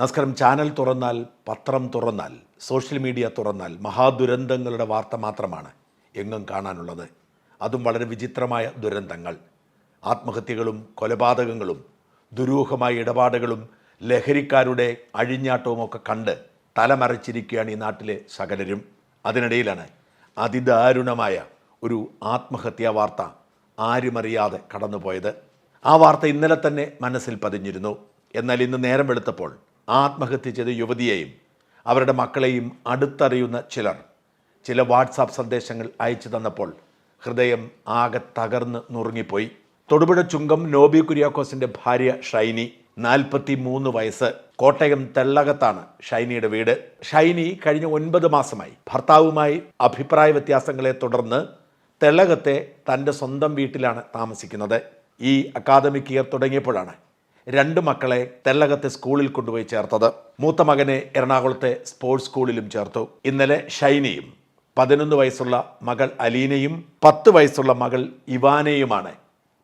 നമസ്കാരം. ചാനൽ തുറന്നാൽ പത്രം തുറന്നാൽ സോഷ്യൽ മീഡിയ തുറന്നാൽ മഹാദുരന്തങ്ങളുടെ വാർത്ത മാത്രമാണ് എങ്ങും കാണാനുള്ളത്. അതും വളരെ വിചിത്രമായ ദുരന്തങ്ങൾ. ആത്മഹത്യകളും കൊലപാതകങ്ങളും ദുരൂഹമായ ഇടപാടുകളും ലഹരിക്കാരുടെ അഴിഞ്ഞാട്ടവും ഒക്കെ കണ്ട് തലമറച്ചിരിക്കുകയാണ് ഈ നാട്ടിലെ സകലരും. അതിനിടയിലാണ് അതിദാരുണമായ ഒരു ആത്മഹത്യാ വാർത്ത ആരുമറിയാതെ കടന്നുപോയത്. ആ വാർത്ത ഇന്നലെ തന്നെ മനസ്സിൽ പതിഞ്ഞിരുന്നു. എന്നാൽ ഇന്ന് നേരം വെളുത്തപ്പോൾ ആത്മഹത്യ ചെയ്ത യുവതിയെയും അവരുടെ മക്കളെയും അടുത്തറിയുന്ന ചിലർ ചില വാട്സാപ്പ് സന്ദേശങ്ങൾ അയച്ചു തന്നപ്പോൾ ഹൃദയം ആകെ തകർന്ന് നുറുങ്ങിപ്പോയി. തൊടുപുഴ ചുങ്കം നോബി കുര്യാക്കോസിന്റെ ഭാര്യ ഷൈനി നാൽപ്പത്തി മൂന്ന് വയസ്സ്. കോട്ടയം തെള്ളകത്താണ് ഷൈനിയുടെ വീട്. ഷൈനി കഴിഞ്ഞ ഒൻപത് മാസമായി ഭർത്താവുമായി അഭിപ്രായ വ്യത്യാസങ്ങളെ തുടർന്ന് തെള്ളകത്തെ തന്റെ സ്വന്തം വീട്ടിലാണ് താമസിക്കുന്നത്. ഈ അക്കാദമിക് ഇയർ തുടങ്ങിയപ്പോഴാണ് രണ്ട് മക്കളെ തെല്ലകത്തെ സ്കൂളിൽ കൊണ്ടുപോയി ചേർത്തത്. മൂത്ത മകനെ എറണാകുളത്തെ സ്പോർട്സ് സ്കൂളിലും ചേർത്തു. ഇന്നലെ ഷൈനയും പതിനൊന്ന് വയസ്സുള്ള മകൾ അലീനയും പത്ത് വയസ്സുള്ള മകൾ ഇവാനയുമാണ്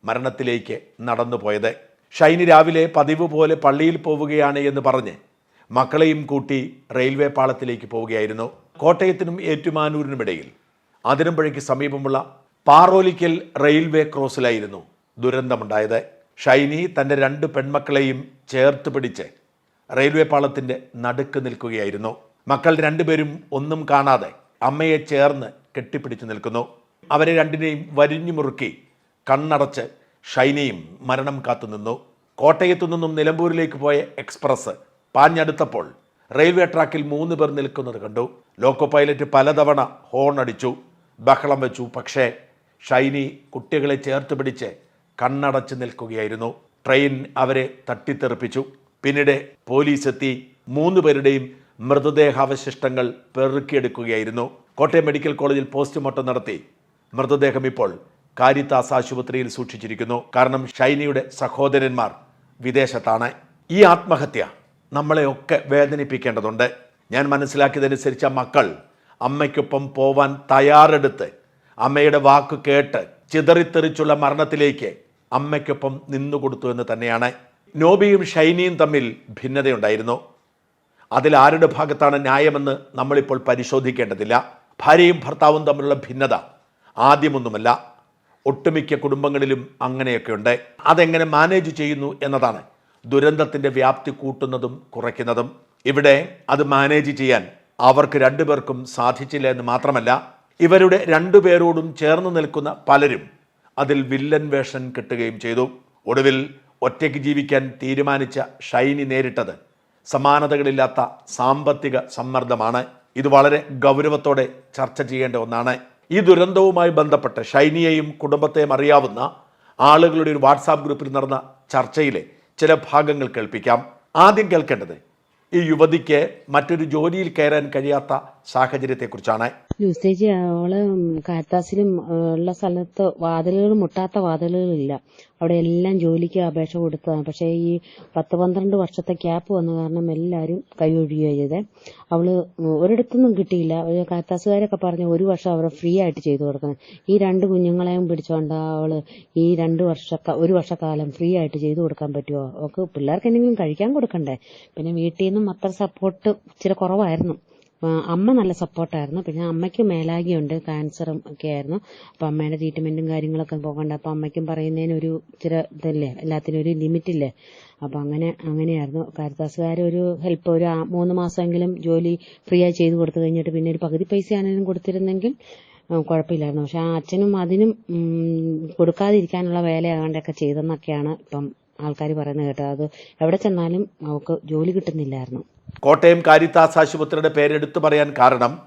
മരണത്തിലേക്ക് നടന്നുപോയത് ഷൈനി രാവിലെ പതിവ് പോലെ പള്ളിയിൽ പോവുകയാണ് എന്ന് പറഞ്ഞ് മക്കളെയും കൂട്ടി റെയിൽവേ പാളത്തിലേക്ക് പോവുകയായിരുന്നു. കോട്ടയത്തിനും ഏറ്റുമാനൂരിനുമിടയിൽ അതിരമ്പുഴയ്ക്ക് സമീപമുള്ള പാറോലിക്കൽ റെയിൽവേ ക്രോസിലായിരുന്നു ദുരന്തമുണ്ടായത്. ഷൈനി തന്റെ രണ്ട് പെൺമക്കളെയും ചേർത്ത് പിടിച്ച് റെയിൽവേ പാളത്തിന്റെ നടുക്ക് നിൽക്കുകയായിരുന്നു. മക്കൾ രണ്ടുപേരും ഒന്നും കാണാതെ അമ്മയെ ചേർന്ന് കെട്ടിപ്പിടിച്ചു നിൽക്കുന്നു. അവരെ രണ്ടിനെയും വരിഞ്ഞു മുറുക്കി കണ്ണടച്ച് ഷൈനയും മരണം കാത്തുനിന്നു കോട്ടയത്തു നിന്നും നിലമ്പൂരിലേക്ക് പോയ എക്സ്പ്രസ് പാഞ്ഞടുത്തപ്പോൾ റെയിൽവേ ട്രാക്കിൽ മൂന്ന് പേർ നിൽക്കുന്നത് കണ്ടു. ലോക്കോ പൈലറ്റ് പലതവണ ഹോൺ അടിച്ചു ബഹളം വെച്ചു. പക്ഷേ ഷൈനി കുട്ടികളെ ചേർത്ത് പിടിച്ച് കണ്ണടച്ച് നിൽക്കുകയായിരുന്നു. ട്രെയിൻ അവരെ തട്ടിത്തെറിപ്പിച്ചു. പിന്നീട് പോലീസ് എത്തി മൂന്ന് പേരുടെയും മൃതദേഹാവശിഷ്ടങ്ങൾ പെറുക്കിയെടുക്കുകയായിരുന്നു. കോട്ടയം മെഡിക്കൽ കോളേജിൽ പോസ്റ്റ്മോർട്ടം നടത്തി. മൃതദേഹം ഇപ്പോൾ കാരിത്താസ് ആശുപത്രിയിൽ സൂക്ഷിച്ചിരിക്കുന്നു. കാരണം ഷൈനിയുടെ സഹോദരന്മാർ വിദേശത്താണ്. ഈ ആത്മഹത്യ നമ്മളെയൊക്കെ വേദനിപ്പിക്കേണ്ടതുണ്ട്. ഞാൻ മനസ്സിലാക്കിയതനുസരിച്ച് മക്കൾ അമ്മയ്ക്കൊപ്പം പോവാൻ തയ്യാറെടുത്ത് അമ്മയുടെ വാക്ക് കേട്ട് ചിതറിത്തെറിച്ചുള്ള മരണത്തിലേക്ക് അമ്മയ്ക്കൊപ്പം നിന്നുകൊടുത്തു എന്ന് തന്നെയാണ് നോബിയും ഷൈനിയും തമ്മിൽ ഭിന്നതയുണ്ടായിരുന്നു. അതിൽ ആരുടെ ഭാഗത്താണ് ന്യായമെന്ന് നമ്മളിപ്പോൾ പരിശോധിക്കേണ്ടതില്ല. ഭാര്യയും ഭർത്താവും തമ്മിലുള്ള ഭിന്നത ആദ്യമൊന്നുമല്ല. ഒട്ടുമിക്ക കുടുംബങ്ങളിലും അങ്ങനെയൊക്കെയുണ്ട്. അതെങ്ങനെ മാനേജ് ചെയ്യുന്നു എന്നതാണ് ദുരന്തത്തിന്റെ വ്യാപ്തി കൂട്ടുന്നതും കുറയ്ക്കുന്നതും. ഇവിടെ അത് മാനേജ് ചെയ്യാൻ അവർക്ക് രണ്ടുപേർക്കും സാധിച്ചില്ല എന്ന് മാത്രമല്ല ഇവരുടെ രണ്ടുപേരോടും ചേർന്ന് നിൽക്കുന്ന പലരും അതിൽ വില്ലൻ വേഷം കിട്ടുകയും ചെയ്തു. ഒടുവിൽ ഒറ്റയ്ക്ക് ജീവിക്കാൻ തീരുമാനിച്ച ഷൈനി നേരിട്ടത് സമാനതകളില്ലാത്ത സാമ്പത്തിക സമ്മർദ്ദമാണ്. ഇത് വളരെ ഗൗരവത്തോടെ ചർച്ച ചെയ്യേണ്ട ഒന്നാണ്. ഈ ദുരന്തവുമായി ബന്ധപ്പെട്ട് ഷൈനിയെയും കുടുംബത്തെയും അറിയാവുന്ന ആളുകളുടെ ഒരു വാട്സാപ്പ് ഗ്രൂപ്പിൽ നടന്ന ചർച്ചയിലെ ചില ഭാഗങ്ങൾ കേൾപ്പിക്കാം. ആദ്യം കേൾക്കേണ്ടത് ഈ യുവതിക്ക് മറ്റൊരു ജോലിയിൽ കയറാൻ കഴിയാത്ത സാഹചര്യത്തെക്കുറിച്ചാണ്. യൂസേജ് അവൾ കാറ്റാസിലും ഉള്ള സ്ഥലത്ത് വാതിലുകൾ മുട്ടാത്ത വാതിലുകളില്ല. അവിടെ എല്ലാം ജോലിക്ക് അപേക്ഷ കൊടുത്തതാണ്. പക്ഷേ ഈ പത്ത് പന്ത്രണ്ട് വർഷത്തെ ക്യാപ്പ് വന്ന കാരണം എല്ലാവരും കൈയൊഴിയുകയാണ് ചെയ്തത് അവൾ ഒരിടത്തൊന്നും കിട്ടിയില്ല. ഒരു പറഞ്ഞ പറഞ്ഞ് ഒരു വർഷം അവരെ ഫ്രീ ആയിട്ട് ചെയ്തു കൊടുക്കണം. ഈ രണ്ട് കുഞ്ഞുങ്ങളെയും പിടിച്ചോണ്ട് അവൾ ഈ രണ്ട് വർഷ ഒരു വർഷക്കാലം ഫ്രീ ആയിട്ട് ചെയ്തു കൊടുക്കാൻ പറ്റുമോ അവക്ക് പിള്ളേർക്ക് എന്തെങ്കിലും കഴിക്കാൻ കൊടുക്കണ്ടേ? പിന്നെ വീട്ടിൽ നിന്നും അത്ര സപ്പോർട്ട് ഇച്ചിരി കുറവായിരുന്നു. അമ്മ നല്ല സപ്പോർട്ടായിരുന്നു. പിന്നെ അമ്മയ്ക്ക് മേലാകിയുണ്ട് ക്യാൻസറും ഒക്കെ ആയിരുന്നു അപ്പൊ അമ്മയുടെ ട്രീറ്റ്മെന്റും കാര്യങ്ങളൊക്കെ പോകണ്ട. അപ്പൊ അമ്മയ്ക്കും പറയുന്നതിന് ഒരു ഇച്ചിരി ഇതല്ലേ എല്ലാത്തിനും ഒരു ലിമിറ്റില്ലേ അപ്പം അങ്ങനെ അങ്ങനെയായിരുന്നു. കാരിത്താസുകാർ ഒരു ഹെൽപ്പ് ഒരു മൂന്ന് മാസമെങ്കിലും ജോലി ഫ്രീ ആയി ചെയ്തു കൊടുത്തു കഴിഞ്ഞിട്ട് പിന്നെ ഒരു പകുതി പൈസ ആണെങ്കിലും കൊടുത്തിരുന്നെങ്കിൽ കുഴപ്പമില്ലായിരുന്നു. പക്ഷെ ആ അച്ഛനും അതിനും കൊടുക്കാതിരിക്കാനുള്ള വേലയാകാണ്ടൊക്കെ ചെയ്തെന്നൊക്കെയാണ് ഇപ്പം ആൾക്കാർ പറയുന്നത് കേട്ടോ. അത് എവിടെ ചെന്നാലും അവൾക്ക് ജോലി കിട്ടുന്നില്ലായിരുന്നു. കോട്ടയം കാരിത്താസ് ആശുപത്രിയുടെ പേരെടുത്തു പറയാൻ കാരണം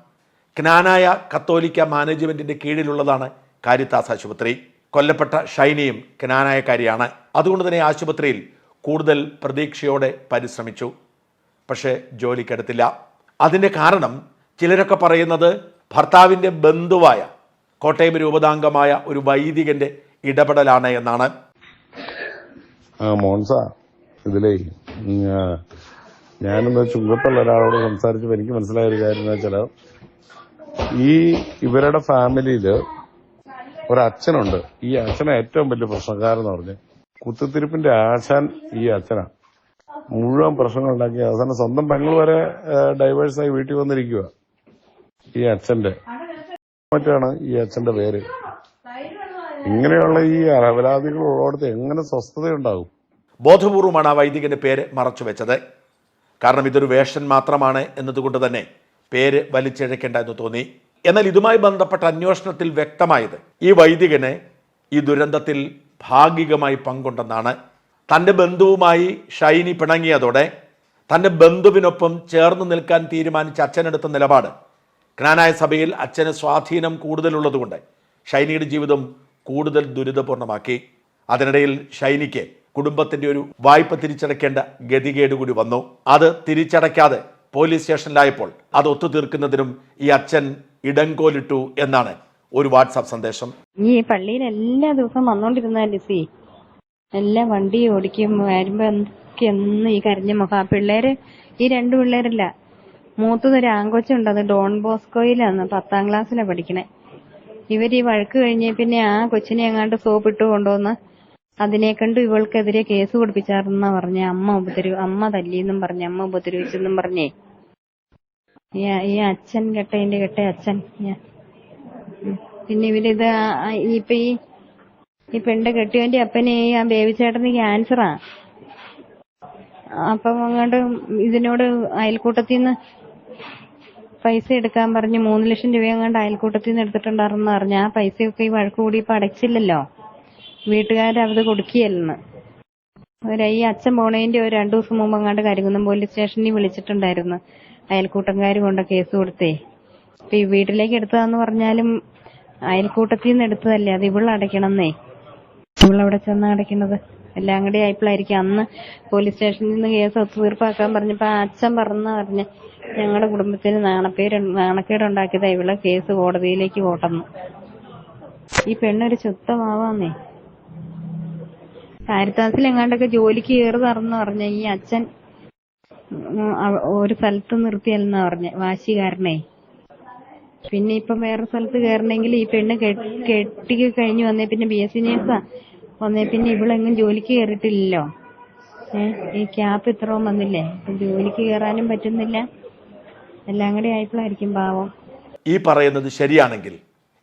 ക്നാനായ കത്തോലിക്ക മാനേജ്മെന്റിന്റെ കീഴിലുള്ളതാണ് കാരിത്താസ് ആശുപത്രി. കൊല്ലപ്പെട്ട ഷൈനിയും ക്നാനായക്കാരിയാണ് അതുകൊണ്ട് തന്നെ ആശുപത്രിയിൽ കൂടുതൽ പ്രതീക്ഷയോടെ പരിശ്രമിച്ചു. പക്ഷേ ജോലിക്കെടുത്തില്ല. അതിന്റെ കാരണം ചിലരൊക്കെ പറയുന്നത് ഭർത്താവിന്റെ ബന്ധുവായ കോട്ടയം രൂപതാംഗമായ ഒരു വൈദികന്റെ ഇടപെടലാണ് എന്നാണ്. മോൻസ ഇതിലേ ഞാനിന്ന് ചുങ്കത്തുള്ള ഒരാളോട് സംസാരിച്ചപ്പോൾ എനിക്ക് മനസ്സിലായ ഒരു കാര്യം എന്ന് വെച്ചാൽ ഈ ഇവരുടെ ഫാമിലിയിൽ ഒരച്ഛനുണ്ട്. ഈ അച്ഛനെ ഏറ്റവും വലിയ പ്രശ്നക്കാരെന്ന് പറഞ്ഞ് കുത്തിത്തിരിപ്പിന്റെ ആശാൻ ഈ അച്ഛനാ. മുഴുവൻ പ്രശ്നങ്ങൾ ഉണ്ടാക്കി. അവസാനം സ്വന്തം പെങ്ങൾ വരെ ഡൈവേഴ്സായി വീട്ടിൽ വന്നിരിക്കുക ഈ അച്ഛന്റെ. മറ്റാണ് ഈ അച്ഛന്റെ പേര്? ഇങ്ങനെയുള്ള ഈ അപരാധികൾ ഉള്ളിടത്ത് എങ്ങനെ സ്വസ്ഥതയുണ്ടാകും? ബോധപൂർവമാണ് ആ വൈദികന്റെ പേര് മറച്ചു വെച്ചത്. കാരണം ഇതൊരു വേഷൻ മാത്രമാണ് എന്നതുകൊണ്ട് തന്നെ പേര് വലിച്ചിഴക്കേണ്ട എന്ന് തോന്നി. എന്നാൽ ഇതുമായി ബന്ധപ്പെട്ട അന്വേഷണത്തിൽ വ്യക്തമായത് ഈ വൈദികനെ ഈ ദുരന്തത്തിൽ ഭാഗികമായി പങ്കുണ്ടെന്നാണ്. തന്റെ ബന്ധുവുമായി ഷൈനി പിണങ്ങിയതോടെ തന്റെ ബന്ധുവിനൊപ്പം ചേർന്ന് നിൽക്കാൻ തീരുമാനിച്ച അച്ഛനെടുത്ത നിലപാട്. ജ്ഞാനായ സഭയിൽ അച്ഛന് സ്വാധീനം കൂടുതലുള്ളതുകൊണ്ട് ഷൈനിയുടെ ജീവിതം കൂടുതൽ ദുരിതപൂർണമാക്കി. അതിനിടയിൽ ഷൈനിക്ക് കുടുംബത്തിന്റെ ഒരു വായ്പ തിരിച്ചടയ്ക്കേണ്ട ഗതികേട് കൂടി വന്നു. അത് തിരിച്ചടയ്ക്കാതെ പോലീസ് സ്റ്റേഷനിലായപ്പോൾ അത് ഒത്തുതീർക്കുന്നതിനും ഈ അച്ഛൻ ഇടങ്കോലിട്ടു എന്നാണ് ഒരു വാട്സാപ്പ് സന്ദേശം. ഈ പള്ളിയിൽ എല്ലാ ദിവസവും വന്നോണ്ടിരുന്ന ലിസി എല്ലാ വണ്ടി ഓടിക്കും വരുമ്പോ എന്നും ഈ കരഞ്ഞ മുഖം. പിള്ളേര് ഈ രണ്ടു പിള്ളേരല്ല മൂത്തതൊരു ആങ്കോച്ചുണ്ട് അത് ഡോൺ ബോസ്കോയിലാണ് പത്താം ക്ലാസ്സിലാണ് പഠിക്കണേ. ഇവർ ഈ വഴക്ക് കഴിഞ്ഞ പിന്നെ ആ കൊച്ചിനെ എങ്ങാണ്ട് സോപ്പിട്ട് കൊണ്ടുവന്ന് അതിനെ കണ്ടു ഇവൾക്കെതിരെ കേസ് കൊടുപ്പിച്ചാർന്നാ പറഞ്ഞ. അമ്മ ഉപദ്രവ അമ്മ തല്ലിയെന്നും പറഞ്ഞ. അമ്മ ഉപദ്രവിച്ചെന്നും പറഞ്ഞേ. ഈ അച്ഛൻ കെട്ടതിന്റെ കെട്ട അച്ഛൻ. പിന്നെ ഇവരിത് ഇപ്പൊ ഈ ഈ പെണ്ണ് കെട്ടിയവന്റെ അപ്പനെ ആ ബേബിച്ചേട്ടന് ക്യാൻസറാ. അപ്പം അങ്ങോട്ട് ഇതിനോട് അയൽക്കൂട്ടത്തിൽ നിന്ന് പൈസ എടുക്കാൻ പറഞ്ഞ് മൂന്ന് ലക്ഷം രൂപ എങ്ങാണ്ട് അയൽക്കൂട്ടത്തിൽ നിന്ന് എടുത്തിട്ടുണ്ടായിരുന്നു പറഞ്ഞു ആ പൈസയൊക്കെ ഈ വഴക്ക് കൂടി ഇപ്പൊ അടച്ചില്ലല്ലോ? വീട്ടുകാരത് കൊടുക്കുകയല്ലെന്ന്. ഈ അച്ഛൻ പോണേന്റെ ഒരു രണ്ടു ദിവസം മുമ്പ് അങ്ങാണ്ട് കരിങ്കുന്നം പോലീസ് സ്റ്റേഷനിൽ വിളിച്ചിട്ടുണ്ടായിരുന്നു അയൽക്കൂട്ടംകാർ കൊണ്ട് കേസ് കൊടുത്തേ. ഇപ്പൊ ഈ വീട്ടിലേക്ക് എടുത്തതാന്ന് പറഞ്ഞാലും അയൽക്കൂട്ടത്തിൽ നിന്ന് എടുത്തതല്ലേ? അത് ഇവൾ അടയ്ക്കണമെന്നേ. ഇവളവിടെ ചെന്ന് അടയ്ക്കണത് എല്ലാം കൂടി ആയപ്പോഴായിരിക്കും അന്ന് പോലീസ് സ്റ്റേഷനിൽ നിന്ന് കേസ് ഒത്തുതീർപ്പാക്കാൻ പറഞ്ഞപ്പോ ആ അച്ഛൻ പറഞ്ഞ പറഞ്ഞ് ഞങ്ങളുടെ കുടുംബത്തിന് നാണപ്പേര് നാണക്കേടുണ്ടാക്കിയതാ ഇവളെ കേസ് കോടതിയിലേക്ക് പോട്ടെന്ന് ഈ പെണ്ണൊരു ശുദ്ധമാവാന്നേ കാരിത്താസിൽ എങ്ങാണ്ടൊക്കെ ജോലിക്ക് കയറുതാറെന്ന് പറഞ്ഞ ഈ അച്ഛൻ ഒരു സ്ഥലത്ത് നിർത്തിയല്ലെന്നാ പറഞ്ഞ കാരണേ പിന്നെ ഇപ്പൊ വേറെ സ്ഥലത്ത് കയറണമെങ്കിൽ ഈ പെണ്ണ് കെട്ടി കഴിഞ്ഞു വന്നേ. പിന്നെ ബി എസ് സി നേഴ്സാ വന്നേ. പിന്നെ ഇവളെങ്ങും ജോലിക്ക് കയറിയിട്ടില്ലല്ലോ ഈ ക്യാപ്പ് ഇത്രയും വന്നില്ലേ? ജോലിക്ക് കയറാനും പറ്റുന്നില്ല. എല്ലാം കൂടി ആയപ്പോഴായിരിക്കും പാവം. ഈ പറയുന്നത് ശരിയാണെങ്കിൽ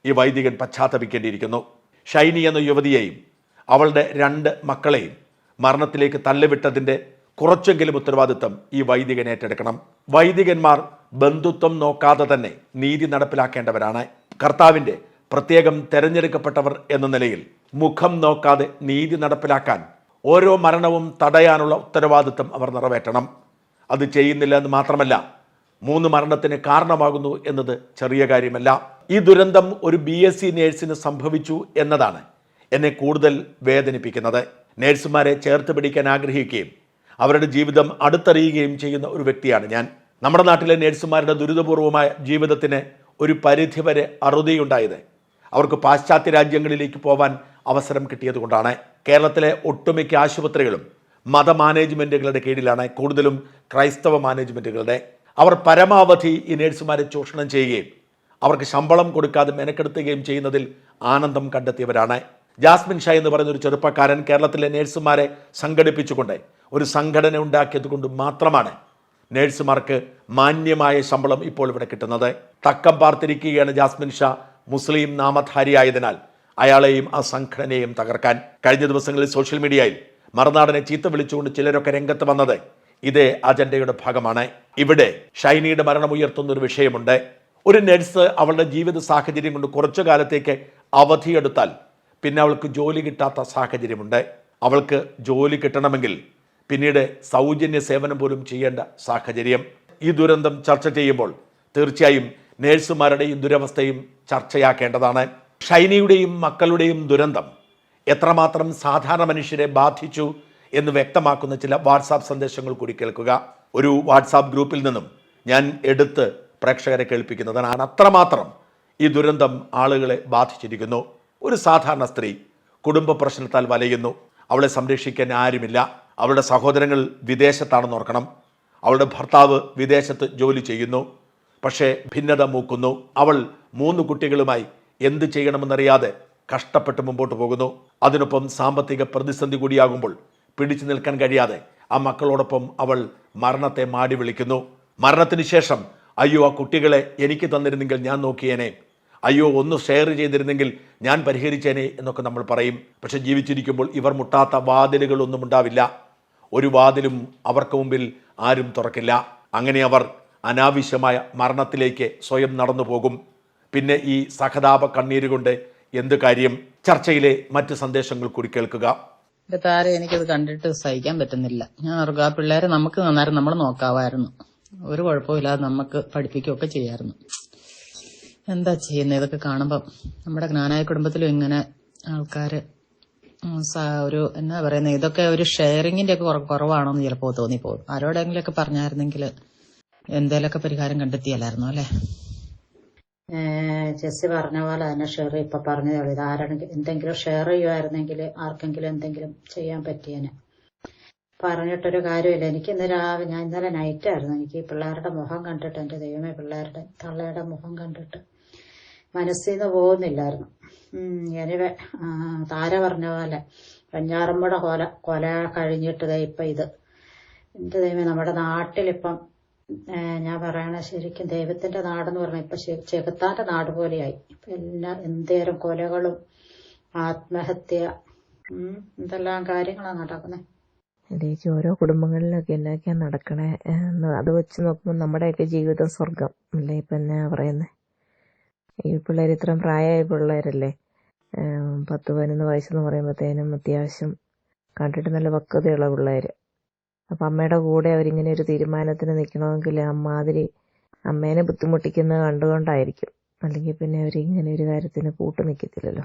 ഈ വൈദികൻ പശ്ചാത്തപിക്കേണ്ടിയിരിക്കുന്നു. ഷൈനി എന്ന യുവതിയെയും അവളുടെ രണ്ട് മക്കളെയും മരണത്തിലേക്ക് തള്ളിവിട്ടതിന്റെ കുറച്ചെങ്കിലും ഉത്തരവാദിത്തം ഈ വൈദികൻ ഏറ്റെടുക്കണം. വൈദികന്മാർ ബന്ധുത്വം നോക്കാതെ തന്നെ നീതി നടപ്പിലാക്കേണ്ടവരാണ്. കർത്താവിന്റെ പ്രത്യേകം തെരഞ്ഞെടുക്കപ്പെട്ടവർ എന്ന നിലയിൽ മുഖം നോക്കാതെ നീതി നടപ്പിലാക്കാൻ ഓരോ മരണവും തടയാനുള്ള ഉത്തരവാദിത്തം അവർ നിറവേറ്റണം. അത് ചെയ്യുന്നില്ല എന്ന് മാത്രമല്ല മൂന്ന് മരണത്തിന് കാരണമാകുന്നു എന്നത് ചെറിയ കാര്യമല്ല. ഈ ദുരന്തം ഒരു ബി എസ് സി നേഴ്സിന് സംഭവിച്ചു എന്നതാണ് എന്നെ കൂടുതൽ വേദനിപ്പിക്കുന്നത്. നേഴ്സുമാരെ ചേർത്ത് പിടിക്കാൻ ആഗ്രഹിക്കുകയും അവരുടെ ജീവിതം അടുത്തറിയുകയും ചെയ്യുന്ന ഒരു വ്യക്തിയാണ് ഞാൻ. നമ്മുടെ നാട്ടിലെ നേഴ്സുമാരുടെ ദുരിതപൂർവമായ ജീവിതത്തിന് ഒരു പരിധിവരെ അറുതിയുണ്ടായത്. അവർക്ക് പാശ്ചാത്യ രാജ്യങ്ങളിലേക്ക് പോവാൻ അവസരം കിട്ടിയതുകൊണ്ടാണ് കേരളത്തിലെ ഒട്ടുമിക്ക ആശുപത്രികളും മത മാനേജ്മെന്റുകളുടെ കീഴിലാണ് കൂടുതലും ക്രൈസ്തവ മാനേജ്മെന്റുകളുടെ അവർ പരമാവധി ഈ നേഴ്സുമാരെ ചൂഷണം ചെയ്യുകയും അവർക്ക് ശമ്പളം കൊടുക്കാതെ മെനക്കെടുത്തുകയും ചെയ്യുന്നതിൽ ആനന്ദം കണ്ടെത്തിയവരാണ്. ജാസ്മിൻ ഷാ എന്ന് പറയുന്ന ഒരു ചെറുപ്പക്കാരൻ കേരളത്തിലെ നേഴ്സുമാരെ സംഘടിപ്പിച്ചുകൊണ്ട് ഒരു സംഘടന ഉണ്ടാക്കിയതുകൊണ്ട് മാത്രമാണ് നേഴ്സുമാർക്ക് മാന്യമായ ശമ്പളം ഇപ്പോൾ ഇവിടെ കിട്ടുന്നത്. തക്കം പാർത്തിരിക്കുകയാണ് ജാസ്മിൻ ഷാ. മുസ്ലിം നാമധാരിയായതിനാൽ അയാളെയും ആ സംഘടനയെയും തകർക്കാൻ. കഴിഞ്ഞ ദിവസങ്ങളിൽ സോഷ്യൽ മീഡിയയിൽ മറുനാടനെ ചീത്ത വിളിച്ചുകൊണ്ട് ചിലരൊക്കെ രംഗത്ത് വന്നത് ഇതേ അജണ്ടയുടെ ഭാഗമാണ്. ഇവിടെ ഷൈനിയുടെ മരണം ഉയർത്തുന്ന ഒരു വിഷയമുണ്ട്. ഒരു നഴ്സ് അവളുടെ ജീവിത സാഹചര്യം കൊണ്ട് കുറച്ചു കാലത്തേക്ക് അവധിയെടുത്താൽ പിന്നെ അവൾക്ക് ജോലി കിട്ടാത്ത സാഹചര്യമുണ്ട്. അവൾക്ക് ജോലി കിട്ടണമെങ്കിൽ പിന്നീട് സൗജന്യ സേവനം പോലും ചെയ്യേണ്ട സാഹചര്യം. ഈ ദുരന്തം ചർച്ച ചെയ്യുമ്പോൾ തീർച്ചയായും നേഴ്സുമാരുടെ ഈ ദുരവസ്ഥയും ചർച്ചയാക്കേണ്ടതാണ്. ഷൈനിയുടെയും മക്കളുടെയും ദുരന്തം എത്രമാത്രം സാധാരണ മനുഷ്യരെ ബാധിച്ചു എന്ന് വ്യക്തമാക്കുന്ന ചില വാട്സാപ്പ് സന്ദേശങ്ങൾ കൂടി കേൾക്കുക. ഒരു വാട്സാപ്പ് ഗ്രൂപ്പിൽ നിന്നും ഞാൻ എടുത്ത് പ്രേക്ഷകരെ കേൾപ്പിക്കുന്നതാണ്. അത്രമാത്രം ഈ ദുരന്തം ആളുകളെ ബാധിച്ചിരിക്കുന്നു. ഒരു സാധാരണ സ്ത്രീ കുടുംബ പ്രശ്നത്താൽ വലയുന്നു. അവളെ സംരക്ഷിക്കാൻ ആരുമില്ല. അവളുടെ സഹോദരങ്ങൾ വിദേശത്താണെന്ന് ഓർക്കണം. അവളുടെ ഭർത്താവ് വിദേശത്ത് ജോലി ചെയ്യുന്നു. പക്ഷേ ഭിന്നത മൂക്കുന്നു. അവൾ മൂന്ന് കുട്ടികളുമായി എന്ത് ചെയ്യണമെന്നറിയാതെ കഷ്ടപ്പെട്ട് മുമ്പോട്ട് പോകുന്നു. അതിനൊപ്പം സാമ്പത്തിക പ്രതിസന്ധി കൂടിയാകുമ്പോൾ പിടിച്ചു നിൽക്കാൻ കഴിയാതെ ആ മക്കളോടൊപ്പം അവൾ മരണത്തെ മാടി വിളിക്കുന്നു. മരണത്തിന് ശേഷം അയ്യോ ആ കുട്ടികളെ എനിക്ക് തന്നിരുന്നെങ്കിൽ ഞാൻ നോക്കിയേനെ. അയ്യോ ഒന്ന് ഷെയർ ചെയ്തിരുന്നെങ്കിൽ ഞാൻ പരിഹരിച്ചേനെ എന്നൊക്കെ നമ്മൾ പറയും. പക്ഷെ ജീവിച്ചിരിക്കുമ്പോൾ ഇവർ മുട്ടാത്ത വാതിലുകളൊന്നും ഉണ്ടാവില്ല. ഒരു വാതിലും അവർക്ക് മുമ്പിൽ ആരും തുറക്കില്ല. അങ്ങനെ അവർ അനാവശ്യമായ മരണത്തിലേക്ക് സ്വയം നടന്നു പോകും പിന്നെ ഈ സഹതാപ കണ്ണീര് എന്ത് കാര്യം ചർച്ചയിലെ മറ്റ് സന്ദേശങ്ങൾ കൂടി കേൾക്കുക. താര എനിക്കത് കണ്ടിട്ട് സഹിക്കാൻ പറ്റുന്നില്ല. ഞാൻ ഓർക്കുക പിള്ളേരെ നമുക്ക് നന്നായിരുന്നു നമ്മൾ നോക്കാമായിരുന്നു ഒരു കുഴപ്പമില്ലാതെ നമുക്ക് പഠിപ്പിക്കുകയൊക്കെ ചെയ്യായിരുന്നു. എന്താ ചെയ്യുന്നത്? ഇതൊക്കെ കാണുമ്പം നമ്മുടെ ജ്ഞാനായ കുടുംബത്തിലും ഇങ്ങനെ ആൾക്കാര് ഒരു എന്നാ പറയുന്നത് ഇതൊക്കെ ഒരു ഷെയറിങ്ങിന്റെ ഒക്കെ കുറ- കുറവാണോ എന്ന് ചിലപ്പോൾ തോന്നിപ്പോകും. ആരോടെങ്കിലും ഒക്കെ പറഞ്ഞായിരുന്നെങ്കിൽ എന്തേലൊക്കെ പരിഹാരം കണ്ടെത്തിയല്ലായിരുന്നു അല്ലേ? ജെസ്സി പറഞ്ഞ പോലെ തന്നെ ഷെയർ ഇപ്പൊ പറഞ്ഞതേ ഉള്ളൂ ഇത് ആരാണെങ്കിലും എന്തെങ്കിലും ഷെയർ ചെയ്യുമായിരുന്നെങ്കിൽ ആർക്കെങ്കിലും എന്തെങ്കിലും ചെയ്യാൻ പറ്റിയേനെ. പറഞ്ഞിട്ടൊരു കാര്യമില്ല. എനിക്ക് ഇന്ന് രാവിലെ ഞാൻ ഇന്നലെ നൈറ്റ് ആയിരുന്നു. എനിക്ക് ഈ പിള്ളേരുടെ മുഖം കണ്ടിട്ട് എന്റെ ദൈവമേ പിള്ളേരുടെ തള്ളയുടെ മുഖം കണ്ടിട്ട് മനസ്സിൽ നിന്ന് പോകുന്നില്ലായിരുന്നു എനിവേ താര പറഞ്ഞ പോലെ പഞ്ഞാറമ്പുഴ കൊല കൊല കഴിഞ്ഞിട്ട് ഇപ്പൊ ഇത്. എന്റെ ദൈവമേ നമ്മുടെ നാട്ടിലിപ്പം ഞാൻ പറയണ ശരിക്കും ദൈവത്തിന്റെ നാടെന്ന് പറഞ്ഞാൽ ഇപ്പൊ ചെകുത്താന്റെ നാട് പോലെയായി. ഇപ്പൊ എല്ലാ എന്തേരം കൊലകളും ആത്മഹത്യ എന്തെല്ലാം കാര്യങ്ങളാണ് നടക്കുന്നത് ചേച്ചി ഓരോ കുടുംബങ്ങളിലൊക്കെ എന്നൊക്കെയാ നടക്കണേ അത് വെച്ച് നോക്കുമ്പോൾ നമ്മുടെയൊക്കെ ജീവിതം സ്വർഗം അല്ലേ? ഇപ്പം എന്നാ പറയുന്നത് ഈ പിള്ളേർ ഇത്രയും പ്രായമായ പിള്ളേരല്ലേ? പത്ത് പതിനൊന്ന് വയസ്സെന്ന് പറയുമ്പോഴത്തേനും അത്യാവശ്യം കണ്ടിട്ട് നല്ല പക്വതയുള്ള പിള്ളേർ അപ്പം അമ്മയുടെ കൂടെ അവരിങ്ങനെ ഒരു തീരുമാനത്തിന് നിൽക്കണമെങ്കിൽ അമ്മാതിരി അമ്മേനെ ബുദ്ധിമുട്ടിക്കുന്നത് കണ്ടുകൊണ്ടായിരിക്കും. അല്ലെങ്കിൽ പിന്നെ അവർ ഇങ്ങനെ ഒരു കാര്യത്തിന് കൂട്ടു നിൽക്കത്തില്ലല്ലോ